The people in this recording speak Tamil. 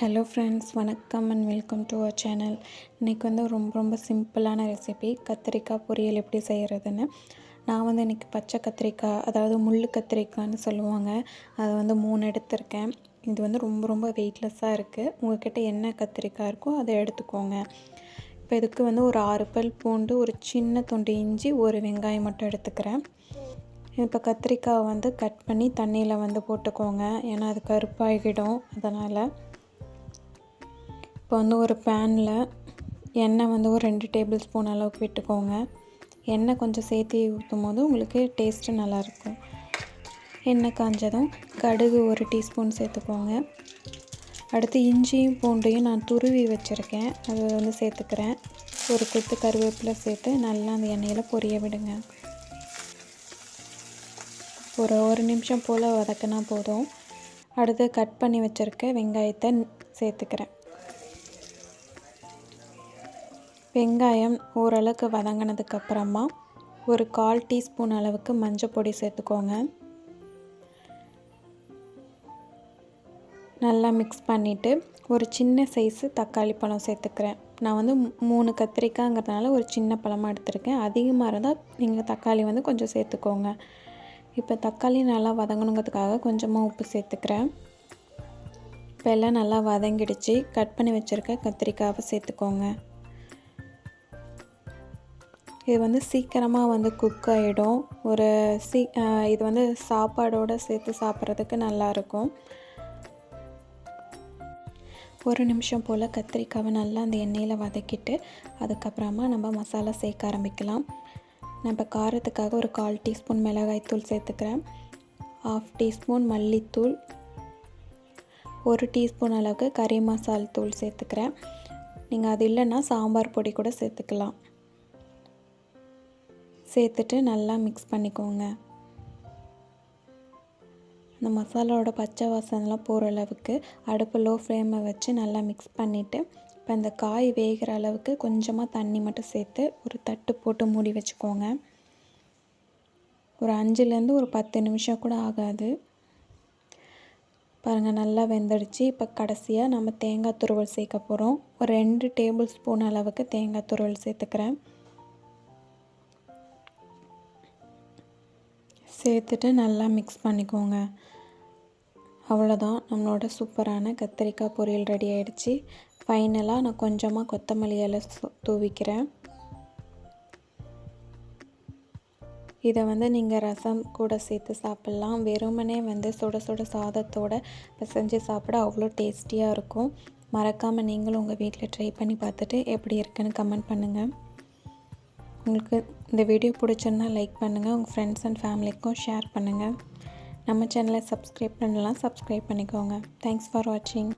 ஹலோ ஃப்ரெண்ட்ஸ் வணக்கம் and welcome to our channel இன்றைக்கி வந்து ரொம்ப ரொம்ப சிம்பிளான ரெசிபி கத்திரிக்காய் பொரியல் எப்படி செய்கிறதுன்னு நான் வந்து இன்றைக்கி பச்சை கத்திரிக்காய் அதாவது முள் கத்திரிக்காய்னு சொல்லுவாங்க. அதை வந்து மூணு எடுத்திருக்கேன். இது வந்து ரொம்ப ரொம்ப வெயிட்லெஸ்ஸாக இருக்குது உங்கள்கிட்ட என்ன கத்திரிக்காய் இருக்கோ அதை எடுத்துக்கோங்க. இப்போ இதுக்கு வந்து ஒரு ஆறு பல் பூண்டு ஒரு சின்ன துண்டு இஞ்சி ஒரு வெங்காயம் மட்டும் எடுத்துக்கிறேன். இப்போ கத்திரிக்காய் வந்து கட் பண்ணி தண்ணியில் வந்து போட்டுக்கோங்க. ஏன்னா அது கருப்பாகிடும் அதனால். இப்போ வந்து ஒரு பேனில் எண்ணெய் வந்து ஒரு ரெண்டு டேபிள் ஸ்பூன் அளவுக்கு விட்டுக்கோங்க. எண்ணெய் கொஞ்சம் சேர்த்து ஊற்றும் போது உங்களுக்கு டேஸ்ட்டு நல்லாயிருக்கும் எண்ணெய் காஞ்சதும் கடுகு ஒரு டீஸ்பூன் சேர்த்துக்கோங்க. அடுத்து இஞ்சியும் பூண்டையும் நான் துருவி வச்சுருக்கேன். அது வந்து சேர்த்துக்கிறேன். ஒரு கொத்து கருவேப்பிலை சேர்த்து நல்லா அந்த எண்ணெயில் பொரிய விடுங்க. ஒரு ஒரு நிமிஷம் போல் வதக்கினா போதும். அடுத்து கட் பண்ணி வச்சுருக்க வெங்காயத்தை சேர்த்துக்கிறேன். வெங்காயம் ஓரளவுக்கு வதங்கினதுக்கப்புறமா ஒரு கால் டீஸ்பூன் அளவுக்கு மஞ்சள் பொடி சேர்த்துக்கோங்க. நல்லா மிக்ஸ் பண்ணிவிட்டு ஒரு சின்ன சைஸு தக்காளி பழம் சேர்த்துக்கிறேன். நான் வந்து மூணு கத்திரிக்காய்ங்கிறதுனால ஒரு சின்ன பழமாக எடுத்திருக்கேன். அதிகமாக இருந்தால் நீங்கள் தக்காளி வந்து கொஞ்சம் சேர்த்துக்கோங்க. இப்போ தக்காளி நல்லா வதங்கணுங்கிறதுக்காக கொஞ்சமாக உப்பு சேர்த்துக்கிறேன். இப்போ எல்லாம் நல்லா வதங்கிடுச்சு. கட் பண்ணி வச்சுருக்க கத்திரிக்காவை சேர்த்துக்கோங்க. இது வந்து சீக்கிரமாக வந்து குக் ஆகிடும் ஒரு சீ இது வந்து சாப்பாடோடு சேர்த்து சாப்பிட்றதுக்கு நல்லாயிருக்கும். ஒரு நிமிஷம் போல் கத்திரிக்காவை நல்லா அந்த எண்ணெயில் வதக்கிட்டு அதுக்கப்புறமா நம்ம மசாலா சேர்க்க ஆரம்பிக்கலாம். நம்ம காரத்துக்காக ஒரு கால் டீஸ்பூன் மிளகாய்த்தூள் சேர்த்துக்கிறேன். ஆஃப் டீஸ்பூன் மல்லித்தூள் ஒரு டீஸ்பூன் அளவுக்கு கறி மசால் தூள் சேர்த்துக்கிறேன். நீங்கள் அது இல்லைன்னா சாம்பார் பொடி கூட சேர்த்துக்கலாம். சேர்த்துட்டு நல்லா மிக்ஸ் பண்ணிக்கோங்க. இந்த மசாலாவோட பச்சை வாசனெலாம் போகிற அளவுக்கு அடுப்பு லோ ஃப்ளேமை வச்சு நல்லா மிக்ஸ் பண்ணிவிட்டு இப்போ இந்த காய் வேகிற அளவுக்கு கொஞ்சமாக தண்ணி மட்டும் சேர்த்து ஒரு தட்டு போட்டு மூடி வச்சுக்கோங்க. ஒரு அஞ்சுலேருந்து ஒரு பத்து நிமிஷம் கூட ஆகாது. பாருங்கள் நல்லா வெந்துடுச்சு. இப்போ கடைசியாக நம்ம தேங்காய் துருவல் சேர்க்க போகிறோம் ஒரு ரெண்டு டேபிள் ஸ்பூன் அளவுக்கு தேங்காய் துருவல் சேர்த்துக்கிறேன். சேர்த்துட்டு நல்லா மிக்ஸ் பண்ணிக்கோங்க. அவ்வளோதான் நம்மளோட சூப்பரான கத்திரிக்காய் பொரியல் ரெடி ஆகிடுச்சி ஃபைனலாக நான் கொஞ்சமாக கொத்தமல்லி இலை தூவிக்கிறேன். இதை வந்து நீங்கள் ரசம் கூட சேர்த்து சாப்பிட்லாம். வெறுமனே வந்து சுட சுட சாதத்தோடு செஞ்சு சாப்பிட அவ்வளோ டேஸ்டியாக இருக்கும். மறக்காமல் நீங்களும் உங்கள் வீட்டில் ட்ரை பண்ணி பார்த்துட்டு எப்படி இருக்குன்னு கமெண்ட் பண்ணுங்கள் உங்களுக்கு இந்த வீடியோ பிடிச்சிருந்தா லைக் பண்ணுங்கள் உங்கள் ஃப்ரெண்ட்ஸ் அண்ட் ஃபேமிலிக்கும் ஷேர் பண்ணுங்கள் நம்ம சேனலை சப்ஸ்கிரைப் பண்ணலாம் சப்ஸ்கிரைப் பண்ணிக்கோங்க. தேங்க்ஸ் ஃபார் வாட்சிங்